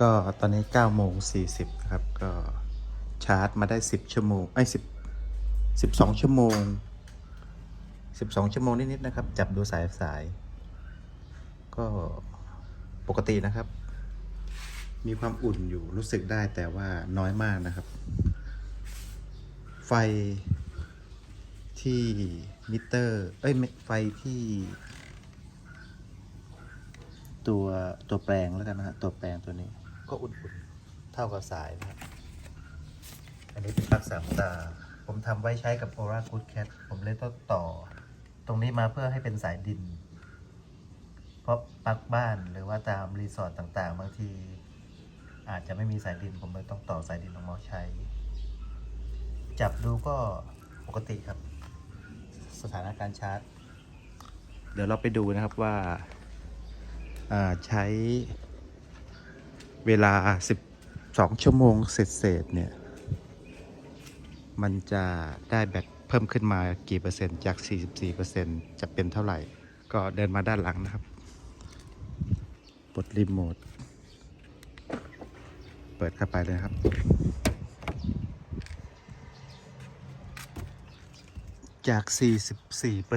ก็ตอนนี้9โมง40นะครับ ก็ชาร์จมาได้ 10 ชั่วโมงไอ้10 12 ชั่วโมง 12 ชั่วโมงนิดๆนะครับ จับดูสายสาย ก็ปกตินะครับ มีความอุ่นอยู่รู้สึกได้แต่ว่าน้อยมากนะครับ ไฟที่มิเตอร์ เอ้ยไม่ไฟที่ ตัวตัวแปลงแล้วกันนะฮะตัวแปลงตัวนี้ ก็อุ่นๆ เท่ากับสายนะครับ อันนี้เป็นปลั๊กสามตา ผมทำไว้ใช้กับ Aura Good Cat ผมเลยต้องต่อ ตรงนี้มาเพื่อให้เป็นสายดิน เพราะปลั๊กบ้านหรือว่าตามรีสอร์ทต่างๆ บางที อาจจะไม่มีสายดิน ผมเลยต้องต่อสายดินลงมาใช้ จับดูก็ปกติครับ สถานการณ์ชาร์จ เดี๋ยวเราไปดูนะครับว่าอ่าใช้ เวลา 12 ชั่วโมงเศษๆเนี่ย มันจะได้แบตเพิ่มขึ้นมากี่เปอร์เซ็นต์จาก 44%จะเป็นเท่าไหร่ ก็เดินมาด้านหลังนะครับปลดรีโมท เปิดเข้าไปเลยครับ จาก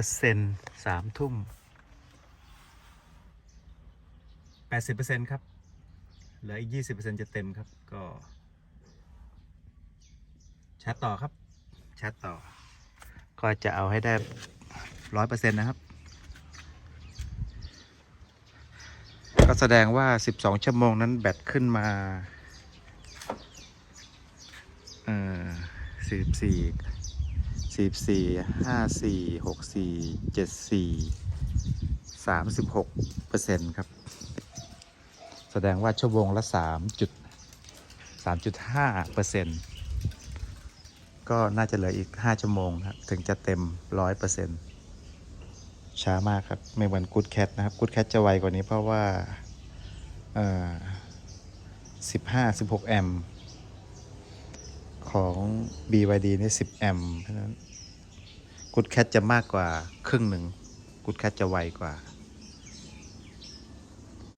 44% 3 ทุ่ม 80%ครับ เหลืออีก 20%จะเต็มครับ ก็ชาร์จต่อครับชาร์จต่อ ก็จะเอาให้ได้100%นต์นะครับ ก็แสดงว่า 12 ชั่วโมงนั้นแบตขึ้นมาเอ่อ44 44 54 64 74 36เปอร์เซ็นต์ครับ แสดงว่าชั่วโมงละ3จุด3.5เปอร์เซ็นต์ก็น่าจะเหลืออีก 5 ชั่วโมงนะครับถึงจะเต็ม 100เปอร์เซ็นต์ช้ามากครับ ไม่เหมือนกูดแคทนะครับกูดแคทจะไวกว่านี้เพราะว่าเอ่อ15 16 แอมป์ของ BYD นี่ 10 แอมป์เพราะฉะนั้นกูดแคทจะมากกว่าครึ่งหนึ่งกูดแคทจะไวกว่าครับ